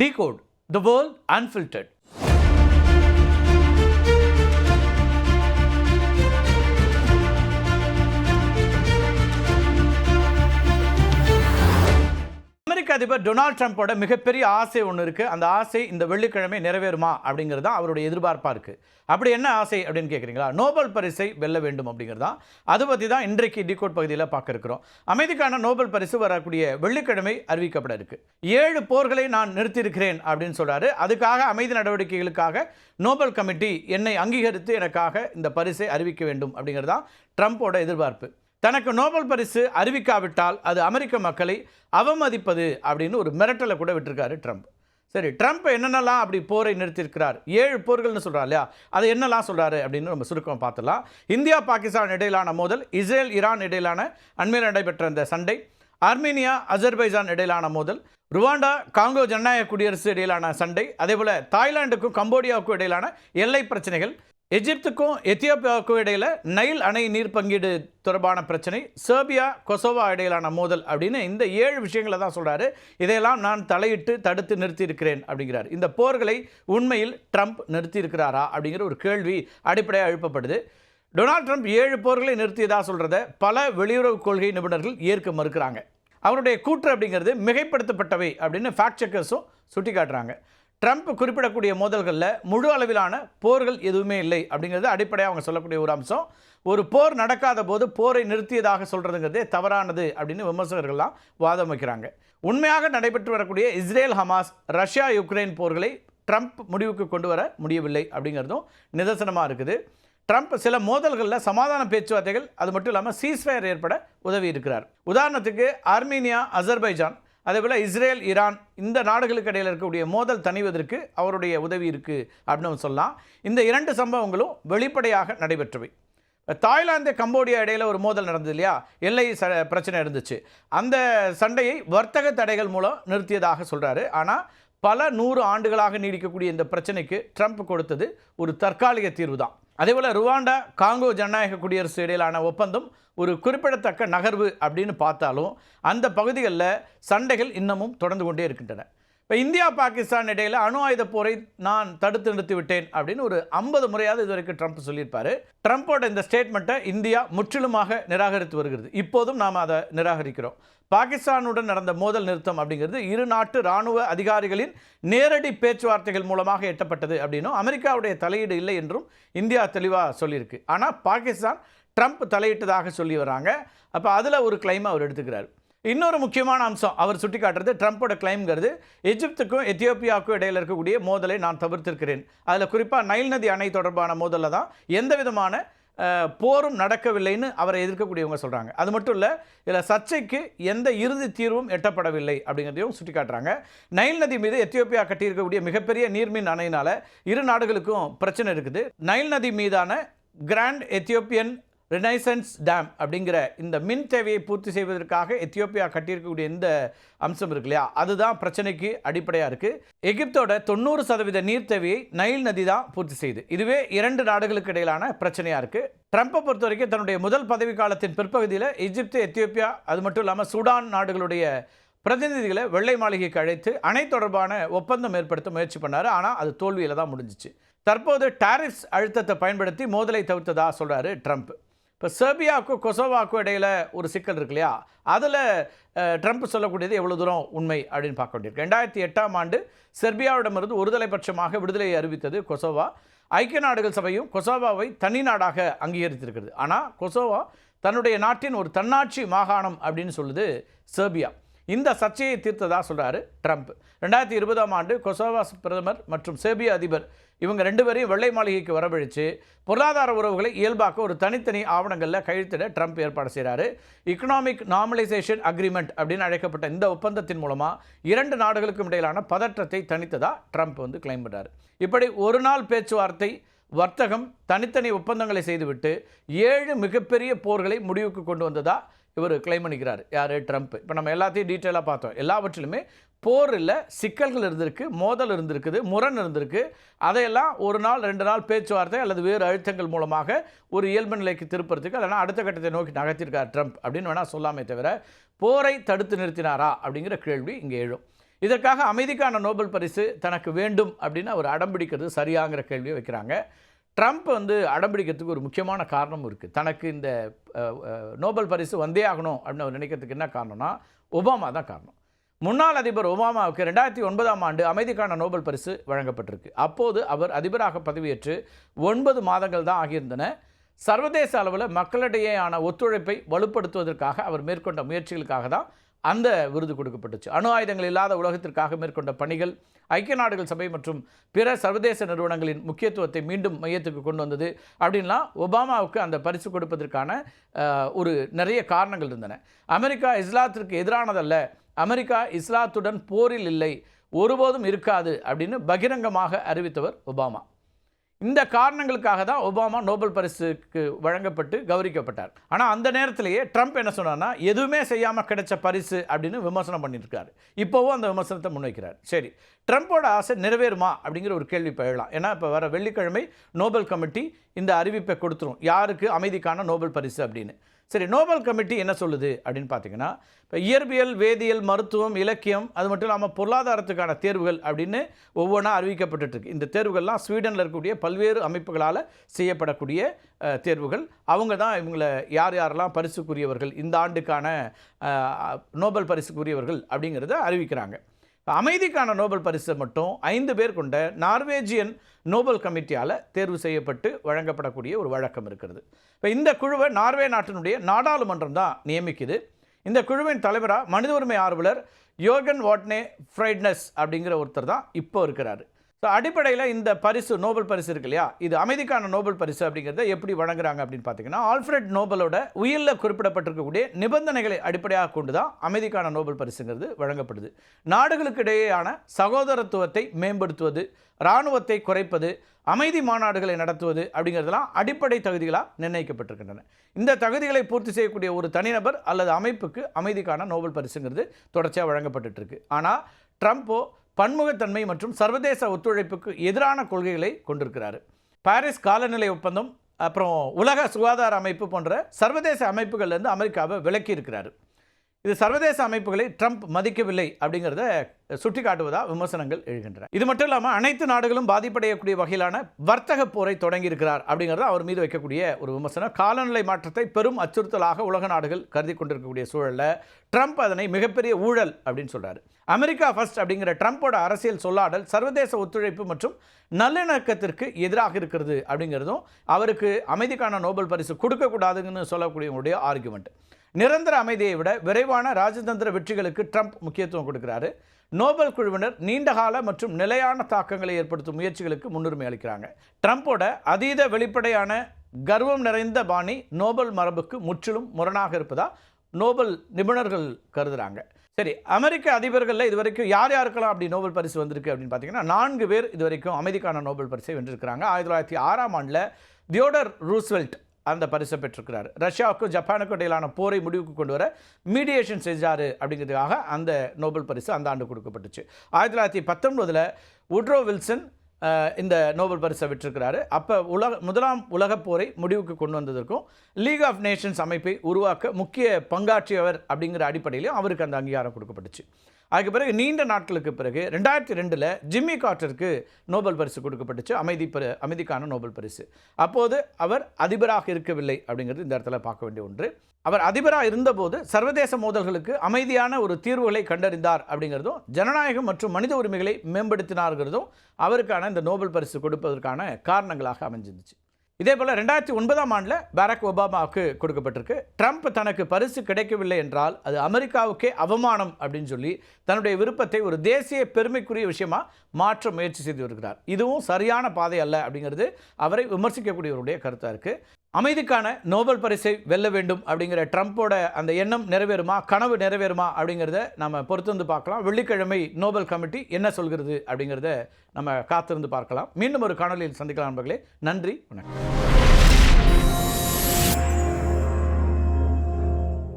Decode the world unfiltered. அமெரிக்க அதிபர் Donald ட்ரம்ப்போட மிகப்பெரிய ஆசை ஒன்று இருக்கு. அந்த ஆசை இந்த வெள்ளிக்கிழமை நிறைவேறுமா அப்படிங்கிறது தான் அவருடைய எதிர்பார்ப்பாக இருக்கு. அப்படி என்ன ஆசை அப்படின்னு கேட்குறீங்களா நோபல் பரிசை வெல்ல வேண்டும் அப்படிங்கிறது தான். அது பற்றி தான் இன்றைக்கு டிகோட் பகுதியில் பார்க்க இருக்கிறோம். அமைதிக்கான நோபல் பரிசு வரக்கூடிய வெள்ளிக்கிழமை அறிவிக்கப்பட இருக்கு. ஏழு போர்களை நான் நிறுத்தியிருக்கிறேன் அப்படின்னு சொல்கிறாரு அதுக்காக அமைதி நடவடிக்கைகளுக்காக நோபல் கமிட்டி என்னை அங்கீகரித்து எனக்காக இந்த பரிசை அறிவிக்க வேண்டும் அப்படிங்கிறது தான் ட்ரம்ப்போட எதிர்பார்ப்பு. தனக்கு நோபல் பரிசு அறிவிக்காவிட்டால் அது அமெரிக்க மக்களை அவமதிப்பது அப்படின்னு ஒரு மிரட்டலை கூட விட்டிருக்காரு ட்ரம்ப். சரி ட்ரம்ப் என்னென்னலாம் அப்படி போரை நிறுத்தியிருக்கிறார்? ஏழு போர்கள்னு சொல்கிறார் இல்லையா? அதை என்னெல்லாம் சொல்கிறாரு அப்படின்னு நம்ம சுருக்கம் பார்த்துலாம் இந்தியா பாகிஸ்தான் இடையிலான மோதல் இஸ்ரேல் ஈரான் இடையிலான அண்மையில் நடைபெற்ற இந்த சண்டை ஆர்மேனியா அஜர்பைஜான் இடையிலான மோதல் ருவாண்டா காங்கோ ஜனநாயக குடியரசு இடையிலான சண்டை அதேபோல் தாய்லாந்துக்கும் கம்போடியாவுக்கும் இடையிலான எல்லை பிரச்சனைகள் எஜிப்துக்கும் எத்தியோப்பியாவுக்கும் இடையில் நைல் அணை நீர் பங்கீடு தொடர்பான பிரச்சனை சேர்பியா கொசோவா இடையிலான மோதல் அப்படின்னு இந்த ஏழு விஷயங்களை தான் சொல்கிறாரு இதையெல்லாம் நான் தலையிட்டு தடுத்து நிறுத்தி இருக்கிறேன் அப்படிங்கிறார். இந்த போர்களை உண்மையில் ட்ரம்ப் நிறுத்தி இருக்கிறாரா அப்படிங்கிற ஒரு கேள்வி அடிப்படையாக எழுப்பப்படுது. டொனால்ட் ட்ரம்ப் ஏழு போர்களை நிறுத்தியதாக சொல்கிறத பல வெளியுறவு கொள்கை நிபுணர்கள் ஏற்க மறுக்கிறாங்க. அவருடைய கூற்று அப்படிங்கிறது மிகைப்படுத்தப்பட்டவை அப்படின்னு ஃபேக்ட் செக்கர்ஸும் சுட்டி காட்டுறாங்க ட்ரம்ப் குறிப்பிடக்கூடிய மோதல்களில் முழு அளவிலான போர்கள் எதுவுமே இல்லை அப்படிங்கிறது அடிப்படையாக அவங்க சொல்லக்கூடிய ஒரு அம்சம். ஒரு போர் நடக்காத போது போரை நிறுத்தியதாக சொல்கிறதுங்கிறதே தவறானது அப்படின்னு விமர்சகர்கள்லாம் வாதம் வைக்கிறாங்க. உண்மையாக நடைபெற்று வரக்கூடிய இஸ்ரேல் ஹமாஸ் ரஷ்யா யுக்ரைன் போர்களை ட்ரம்ப் முடிவுக்கு கொண்டு வர முடியவில்லை அப்படிங்கிறதும் நிதர்சனமாக இருக்குது. ட்ரம்ப் சில மோதல்களில் சமாதான பேச்சுவார்த்தைகள் அது மட்டும் இல்லாமல் சீஸ்ஃபயர் ஏற்பட உதவி இருக்கிறார். உதாரணத்துக்கு ஆர்மீனியா அசர்பைஜான் அதேபோல் இஸ்ரேல் ஈரான் இந்த நாடுகளுக்கு இடையில் இருக்கக்கூடிய மோதல் தணிவதற்கு அவருடைய உதவி இருக்குது அப்படின்னு சொல்லலாம். இந்த இரண்டு சம்பவங்களும் வெளிப்படையாக நடைபெற்றவை. தாய்லாந்து கம்போடியா இடையில ஒரு மோதல் நடந்தது இல்லையா? எல்லை ச பிரச்சனை இருந்துச்சு. அந்த சண்டையை வர்த்தக தடைகள் மூலம் நிறுத்தியதாக சொல்கிறாரு ஆனால் பல நூறு ஆண்டுகளாக நீடிக்கக்கூடிய இந்த பிரச்சனைக்கு ட்ரம்ப் கொடுத்தது ஒரு தற்காலிக தீர்வு தான் அதேபோல் ருவாண்டா காங்கோ ஜனநாயக குடியரசு இடையிலான ஒப்பந்தம் ஒரு குறிப்பிடத்தக்க நகர்வு அப்படின்னு பார்த்தாலும் அந்த பகுதிகளில் சண்டைகள் இன்னமும் தொடர்ந்து கொண்டே இருக்கின்றன. இப்போ இந்தியா பாகிஸ்தான் இடையில் அணு ஆயுத போரை நான் தடுத்து நிறுத்தி விட்டேன் அப்படின்னு ஒரு ஐம்பது முறையாவது இது வரைக்கும் ட்ரம்ப் சொல்லியிருப்பாரு. ட்ரம்ப்போட இந்த ஸ்டேட்மெண்ட்டை இந்தியா முற்றிலுமாக நிராகரித்து வருகிறது. இப்போதும் நாம் அதை நிராகரிக்கிறோம். பாகிஸ்தானுடன் நடந்த மோதல் நிறுத்தம் அப்படிங்கிறது இரு நாட்டு இராணுவ அதிகாரிகளின் நேரடி பேச்சுவார்த்தைகள் மூலமாக எட்டப்பட்டது அப்படின்னும் அமெரிக்காவுடைய தலையீடு இல்லை என்றும் இந்தியா தெளிவாக சொல்லியிருக்கு. ஆனால் பாகிஸ்தான் ட்ரம்ப் தலையிட்டதாக சொல்லி வராங்க. அப்போ அதில் ஒரு கிளைம் அவர் எடுத்துக்கிறார். இன்னொரு முக்கியமான அம்சம் அவர் சுட்டிக்காட்டுறது ட்ரம்ப்போட கிளைம்ங்கிறது எஜிப்துக்கும் எத்தியோப்பியாவுக்கும் இடையில் இருக்கக்கூடிய மோதலை நான் தவிர்த்திருக்கிறேன். அதில் குறிப்பாக நைல் நதி அணை தொடர்பான மோதலில் தான் எந்த விதமான போரும் நடக்கவில்லைன்னு அவரை எதிர்க்கக்கூடியவங்க சொல்கிறாங்க அது மட்டும் இல்லை இதில் சர்ச்சைக்கு எந்த இறுதி தீர்வும் எட்டப்படவில்லை அப்படிங்கிறதையும் சுட்டிக்காட்டுறாங்க. நைல் நதி மீது எத்தியோப்பியா கட்டியிருக்கக்கூடிய மிகப்பெரிய நீர்மின் அணையினால் இரு நாடுகளுக்கும் பிரச்சனை இருக்குது. நைல் நதி மீதான கிராண்ட் எத்தியோப்பியன் ரினைசன்ஸ் டேம் அப்படிங்கிற இந்த மின் தேவையை பூர்த்தி செய்வதற்காக எத்தியோப்பியா கட்டியிருக்கக்கூடிய இந்த அம்சம் இருக்கு இல்லையா? அதுதான் பிரச்சனைக்கு அடிப்படையாக இருக்குது எகிப்தோட தொண்ணூறு சதவீத நீர் தேவையை நைல் நதி தான் பூர்த்தி செய்யுது. இதுவே இரண்டு நாடுகளுக்கு இடையிலான பிரச்சனையாக இருக்குது ட்ரம்ப்பை பொறுத்த வரைக்கும் தன்னுடைய முதல் பதவி காலத்தின் பிற்பகுதியில் எகிப்து எத்தியோப்பியா அது மட்டும் இல்லாமல் சூடான் நாடுகளுடைய பிரதிநிதிகளை வெள்ளை மாளிகைக்கு அழைத்து அணை தொடர்பான ஒப்பந்தம் ஏற்படுத்த முயற்சி பண்ணார். ஆனால் அது தோல்வியில் தான் முடிஞ்சிச்சு. தற்போது டாரிஃப்ஸ் அழுத்தத்தை பயன்படுத்தி மோதலை தவிர்த்ததாக சொல்கிறாரு ட்ரம்ப். இப்போ செர்பியாவுக்கும் கொசோவாவுக்கும் இடையில ஒரு சிக்கல் இருக்கு இல்லையா? அதில் ட்ரம்ப் சொல்லக்கூடியது எவ்வளோ தூரம் உண்மை அப்படின்னு பார்க்க வேண்டியிருக்கு. ரெண்டாயிரத்தி எட்டாம் ஆண்டு செர்பியாவிடமிருந்து ஒருதலைபட்சமாக விடுதலையை அறிவித்தது கொசோவா. ஐக்கிய நாடுகள் சபையும் கொசோவாவை தனி நாடாக அங்கீகரித்திருக்கிறது. ஆனால் கொசோவா தன்னுடைய நாட்டின் ஒரு தன்னாட்சி மாகாணம் அப்படின்னு சொல்லுது செர்பியா. இந்த சர்ச்சையை தீர்த்ததாக சொல்கிறார் ட்ரம்ப். ரெண்டாயிரத்தி இருபதாம் ஆண்டு கொசோவா பிரதமர் மற்றும் செர்பியா அதிபர் இவங்க ரெண்டு பேரையும் வெள்ளை மாளிகைக்கு வரவழைச்சு பொருளாதார உறவுகளை இயல்பாக்க ஒரு தனித்தனி ஆவணங்களில் கையெழுத்திட ட்ரம்ப் ஏற்பாடு செய்கிறாரு இக்கனாமிக் நார்மலைசேஷன் அக்ரிமெண்ட் அப்படின்னு அழைக்கப்பட்ட இந்த ஒப்பந்தத்தின் மூலமாக இரண்டு நாடுகளுக்கும் இடையிலான பதற்றத்தை தனித்ததாக ட்ரம்ப் வந்து கிளைம் பண்ணுறாரு இப்படி ஒரு நாள் பேச்சுவார்த்தை வர்த்தகம் தனித்தனி ஒப்பந்தங்களை செய்துவிட்டு ஏழு மிகப்பெரிய போர்களை முடிவுக்கு கொண்டு வந்ததாக இவர் கிளைம் பண்ணிக்கிறார். யார்? ட்ரம்ப் இப்போ நம்ம எல்லாத்தையும் டீட்டெயிலாக பார்த்தோம். எல்லாவற்றிலுமே போரில் சிக்கல்கள் இருந்திருக்கு மோதல் இருந்திருக்குது முரண் இருந்திருக்கு. அதையெல்லாம் ஒரு நாள் ரெண்டு நாள் பேச்சுவார்த்தை அல்லது வேறு அழுத்தங்கள் மூலமாக ஒரு இயல்பு நிலைக்கு திருப்புறதுக்கு அதெல்லாம் அடுத்த கட்டத்தை நோக்கி நகர்த்திருக்கார் ட்ரம்ப் அப்படின்னு வேணால் சொல்லாமே தவிர போரை தடுத்து நிறுத்தினாரா அப்படிங்கிற கேள்வி இங்கே எழும். இதற்காக அமைதிக்கான நோபல் பரிசு தனக்கு வேண்டும் அப்படின்னு அவர் அடம்பிடிக்கிறது சரியாங்கிற கேள்வியை வைக்கிறாங்க. ட்ரம்ப் வந்து அடம்பிடிக்கிறதுக்கு ஒரு முக்கியமான காரணமும் இருக்குது தனக்கு இந்த நோபல் பரிசு வந்தே ஆகணும் அப்படின்னு அவர் நினைக்கிறதுக்கு என்ன காரணம்னா ஒபாமா தான் காரணம். முன்னாள் அதிபர் ஒபாமாவுக்கு ரெண்டாயிரத்தி ஒன்பதாம் ஆண்டு அமைதிக்கான நோபல் பரிசு வழங்கப்பட்டிருக்கு. அப்போது அவர் அதிபராக பதவியேற்று ஒன்பது மாதங்கள் தான் ஆகியிருந்தன. சர்வதேச அளவில் மக்களிடையேயான ஒத்துழைப்பை வலுப்படுத்துவதற்காக அவர் மேற்கொண்ட முயற்சிகளுக்காக தான் அந்த விருது கொடுக்கப்பட்டுச்சு. அணு ஆயுதங்கள் இல்லாத உலகத்திற்காக மேற்கொண்ட பணிகள் ஐக்கிய நாடுகள் சபை மற்றும் பிற சர்வதேச நிறுவனங்களின் முக்கியத்துவத்தை மீண்டும் மையத்துக்கு கொண்டு வந்தது அப்படின்லாம் ஒபாமாவுக்கு அந்த பரிசு கொடுப்பதற்கான ஒரு நிறைய காரணங்கள் இருந்தன. அமெரிக்கா இஸ்லாத்திற்கு எதிரானதல்ல. அமெரிக்கா இஸ்லாத்துடன் போரில் இல்லை. ஒருபோதும் இருக்காது அப்படின்னு பகிரங்கமாக அறிவித்தவர் ஒபாமா. இந்த காரணங்களுக்காக தான் ஒபாமா நோபல் பரிசுக்கு வழங்கப்பட்டு கௌரவிக்கப்பட்டார். ஆனால் அந்த நேரத்திலேயே ட்ரம்ப் என்ன சொன்னார்னா எதுவுமே செய்யாமல் கிடைச்ச பரிசு அப்படின்னு விமர்சனம் பண்ணியிருக்காரு இப்போவும் அந்த விமர்சனத்தை முன்வைக்கிறார். சரி ட்ரம்ப்போட ஆசை நிறைவேறுமா அப்படிங்கிற ஒரு கேள்வி இப்போ ஏன்னா இப்போ வர வெள்ளிக்கிழமை நோபல் கமிட்டி இந்த அறிவிப்பை கொடுத்துரும். யாருக்கு அமைதிக்கான நோபல் பரிசு அப்படின்னு. சரி நோபல் கமிட்டி என்ன சொல்லுது அப்படின்னு பார்த்தீங்கன்னா இப்போ இயற்பியல் வேதியியல் மருத்துவம் இலக்கியம் அது மட்டும் இல்லாமல் பொருளாதாரத்துக்கான தேர்வுகள் அப்படின்னு ஒவ்வொன்றா அறிவிக்கப்பட்டுருக்கு இந்த தேர்வுகள்லாம் ஸ்வீடனில் இருக்கக்கூடிய பல்வேறு அமைப்புகளால் செய்யப்படக்கூடிய தேர்வுகள். அவங்க தான் இவங்களை யார் யாரெல்லாம் பரிசுக்குரியவர்கள் இந்த ஆண்டுக்கான நோபல் பரிசுக்குரியவர்கள் அப்படிங்கிறத அறிவிக்கிறாங்க. அமைதிக்கான நோபல் பரிசு மட்டும் ஐந்து பேர் கொண்ட நார்வேஜியன் நோபல் கமிட்டியால் தேர்வு செய்யப்பட்டு வழங்கப்படக்கூடிய ஒரு வழக்கம் இருக்கிறது. இப்போ இந்த குழுவை நார்வே நாட்டினுடைய நாடாளுமன்றம் தான் நியமிக்குது. இந்த குழுவின் தலைவராக மனித உரிமை ஆர்வலர் யோகன் வாட்னே ஃப்ரைட்னஸ் அப்படிங்கிற ஒருத்தர் தான் இப்போ இருக்கிறாரு. ஸோ அடிப்படையில் இந்த பரிசு நோபல் பரிசு இருக்கு இல்லையா? இது அமைதிக்கான நோபல் பரிசு அப்படிங்கிறத எப்படி வழங்குறாங்க அப்படின்னு பார்த்தீங்கன்னா ஆல்ஃப்ரெட் நோபலோட உயிரில் குறிப்பிடப்பட்டிருக்கக்கூடிய நிபந்தனைகளை அடிப்படையாக கொண்டு தான் அமைதிக்கான நோபல் பரிசுங்கிறது வழங்கப்படுது. நாடுகளுக்கு இடையேயான சகோதரத்துவத்தை மேம்படுத்துவது இராணுவத்தை குறைப்பது அமைதி மாநாடுகளை நடத்துவது அப்படிங்கிறதெல்லாம் அடிப்படை தகுதிகளாக நிர்ணயிக்கப்பட்டிருக்கின்றன. இந்த தகுதிகளை பூர்த்தி செய்யக்கூடிய ஒரு தனிநபர் அல்லது அமைப்புக்கு அமைதிக்கான நோபல் பரிசுங்கிறது தொடர்ச்சியாக வழங்கப்பட்டுருக்கு ஆனால் ட்ரம்ப்போ பன்முகத்தன்மை மற்றும் சர்வதேச ஒத்துழைப்புக்கு எதிரான கொள்கைகளை கொண்டிருக்கிறார். பாரிஸ் காலநிலை ஒப்பந்தம் அப்புறம் உலக சுகாதார அமைப்பு போன்ற சர்வதேச அமைப்புகள்லேருந்து அமெரிக்காவை விலக்கியிருக்கிறார் இது சர்வதேச அமைப்புகளை ட்ரம்ப் மதிக்கவில்லை அப்படிங்கிறத சுட்டிக்காட்டுவதா விமர்சனங்கள் எழுகின்றன. இது மட்டும் இல்லாமல் அனைத்து நாடுகளும் பாதிப்படையக்கூடிய வகையிலான வர்த்தக போரை தொடங்கியிருக்கிறார் அப்படிங்கிறத அவர் மீது வைக்கக்கூடிய ஒரு விமர்சனம். காலநிலை மாற்றத்தை பெரும் அச்சுறுத்தலாக உலக நாடுகள் கருதி கொண்டிருக்கக்கூடிய சூழல்ல ட்ரம்ப் அதனை மிகப்பெரிய ஊழல் அப்படின்னு சொல்றாரு. அமெரிக்கா ஃபர்ஸ்ட் அப்படிங்கிற ட்ரம்ப்போட அரசியல் சொல்லாடல் சர்வதேச ஒத்துழைப்பு மற்றும் நல்லிணக்கத்திற்கு எதிராக இருக்கிறது அப்படிங்கிறதும் அவருக்கு அமைதிக்கான நோபல் பரிசு கொடுக்கக்கூடாதுன்னு சொல்லக்கூடியவங்களுடைய ஆர்குமெண்ட் நிரந்தர அமைதியை விட விரைவான ராஜதந்திர வெற்றிகளுக்கு ட்ரம்ப் முக்கியத்துவம் கொடுக்கிறாரு. நோபல் குழுவினர் நீண்டகால மற்றும் நிலையான தாக்கங்களை ஏற்படுத்தும் முயற்சிகளுக்கு முன்னுரிமை அளிக்கிறாங்க. ட்ரம்ப்போட அதீத வெளிப்படையான கர்வம் நிறைந்த பாணி நோபல் மரபுக்கு முற்றிலும் முரணாக இருப்பதா நோபல் நிபுணர்கள் கருதுறாங்க. சரி அமெரிக்க அதிபர்களில் இதுவரைக்கும் யார் யாருக்கெல்லாம் அப்படி நோபல் பரிசு வந்திருக்கு அப்படின்னு பார்த்தீங்கன்னா நான்கு பேர் இதுவரைக்கும் அமைதிக்கான நோபல் பரிசை வென்றிருக்கிறாங்க. ஆயிரத்தி தொள்ளாயிரத்தி ஆறாம் ஆண்டில் தியோடர் ரூஸ்வெல்ட் அந்த பரிசை பெற்றிருக்கிறார். ரஷ்யாவுக்கும் ஜப்பானுக்கும் இடையிலான போரை முடிவுக்கு கொண்டு வர மீடியேஷன் செஞ்சார் அப்படிங்கிறதுக்காக அந்த நோபல் பரிசு அந்த ஆண்டு கொடுக்கப்பட்டுச்சு. ஆயிரத்தி தொள்ளாயிரத்தி பத்தொன்பதில் உட்ரோ வில்சன் இந்த நோபல் பரிசை விட்டிருக்கிறாரு அப்போ உலக முதலாம் உலகப் போரை முடிவுக்கு கொண்டு வந்ததற்கும் லீக் ஆஃப் நேஷன்ஸ் அமைப்பை உருவாக்க முக்கிய பங்காற்றியவர் அப்படிங்கிற அடிப்படையிலும் அவருக்கு அந்த அங்கீகாரம் கொடுக்கப்பட்டுச்சு. அதுக்கு பிறகு நீண்ட நாட்களுக்கு பிறகு ரெண்டாயிரத்தி ரெண்டில் ஜிம்மி கார்ட்டருக்கு நோபல் பரிசு கொடுக்கப்பட்டுச்சு. அமைதி பரி அமைதிக்கான நோபல் பரிசு. அப்போது அவர் அதிபராக இருக்கவில்லை அப்படிங்கிறது இந்த இடத்துல பார்க்க வேண்டிய ஒன்று. அவர் அதிபராக இருந்தபோது சர்வதேச மோதல்களுக்கு அமைதியான ஒரு தீர்வுகளை கண்டறிந்தார் அப்படிங்கிறதும் ஜனநாயகம் மற்றும் மனித உரிமைகளை மேம்படுத்தினார்கிறதும் அவருக்கான இந்த நோபல் பரிசு கொடுப்பதற்கான காரணங்களாக அமைஞ்சிருந்துச்சு. இதே போல் ரெண்டாயிரத்தி ஒன்பதாம் ஆண்டில் பாரக் ஒபாமாவுக்கு கொடுக்கப்பட்டிருக்கு. ட்ரம்ப் தனக்கு பரிசு கிடைக்கவில்லை என்றால் அது அமெரிக்காவுக்கே அவமானம் அப்படின்னு சொல்லி தன்னுடைய விருப்பத்தை ஒரு தேசிய பெருமைக்குரிய விஷயமா மாற்ற முயற்சி செய்து வருகிறார். இதுவும் சரியான பாதை அல்ல அப்படிங்கிறது அவரை விமர்சிக்கக்கூடியவருடைய கருத்தாக இருக்குது அமைதிக்கான நோபல் பரிசை வெல்ல வேண்டும் அப்படிங்கிற ட்ரம்ப்போட அந்த எண்ணம் நிறைவேறுமா கனவு நிறைவேறுமா அப்படிங்கிறத நம்ம பொறுத்திருந்து பார்க்கலாம். வெள்ளிக்கிழமை நோபல் கமிட்டி என்ன சொல்கிறது அப்படிங்கிறத நம்ம காத்திருந்து பார்க்கலாம். மீண்டும் ஒரு காணொலியில் சந்திக்கலாம் நண்பர்களே. நன்றி வணக்கம்.